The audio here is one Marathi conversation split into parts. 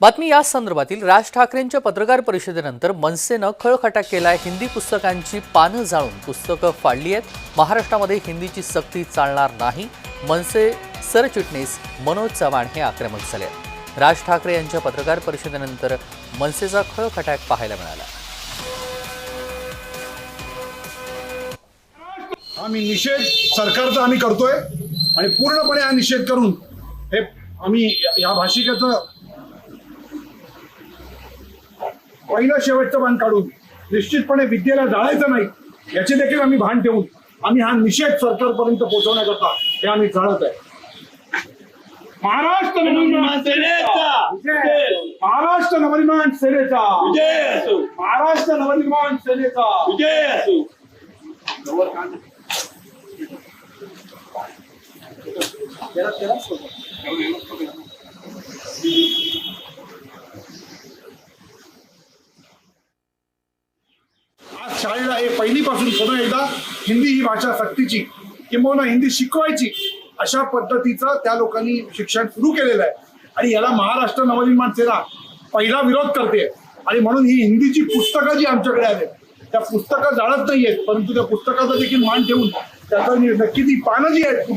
बातमी या संदर्भातील राज ठाकरेंच्या पत्रकार परिषदेनंतर मनसेनं खळखटा केलाय. हिंदी पुस्तकांची पानं जाळून पुस्तकं फाडली आहेत. महाराष्ट्रामध्ये हिंदीची सक्ती चालणार नाही. मनसे सरचिटणीस मनोज चव्हाण हे आक्रमक झाले राज ठाकरे यांच्या पत्रकार परिषदेनंतर मनसेचा खळखटाक पाहायला मिळाला. आम्ही निषेध सरकारचा आम्ही करतोय आणि पूर्णपणे हा निषेध करून हे आम्ही या भाषिकेचं पहिलं शेवटचं भान काढून निश्चितपणे विद्येला जाळायचं नाही याचे देखील आम्ही भान ठेवून आम्ही हा निषेध सरकारपर्यंत पोहोचवण्याकरता हे आम्ही जाणत आहे. महाराष्ट्र नवनिर्माण सेनेचा! महाराष्ट्र नवनिर्माण सेनेचा! विजय असो! महाराष्ट्र नवनिर्माण सेनेचा! विजय असो! शाळेला हे पहिलीपासून पुन्हा एकदा हिंदी ही भाषा सक्तीची किंबहुना हिंदी शिकवायची अशा पद्धतीचं त्या लोकांनी शिक्षण सुरू केलेलं आहे. आणि याला महाराष्ट्र नवनिर्माण सेना पहिला विरोध करते. आणि म्हणून ही हिंदीची पुस्तकं जी आमच्याकडे आहेत त्या पुस्तकं जाळत नाही आहेत परंतु त्या पुस्तकाचा देखील मान ठेवून त्याचा नि- नक्की ती पानं जी आहेत ते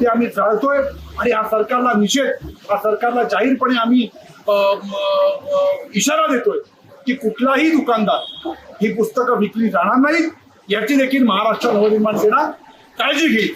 ती आम्ही जाळतोय. आणि हा सरकारला निषेध हा सरकारला जाहीरपणे आम्ही इशारा देतोय की कुठलाही दुकानदार ही पुस्तकं विकली जाणार नाहीत. याची देखील महाराष्ट्र नवनिर्माण सेना काळजी घेईल.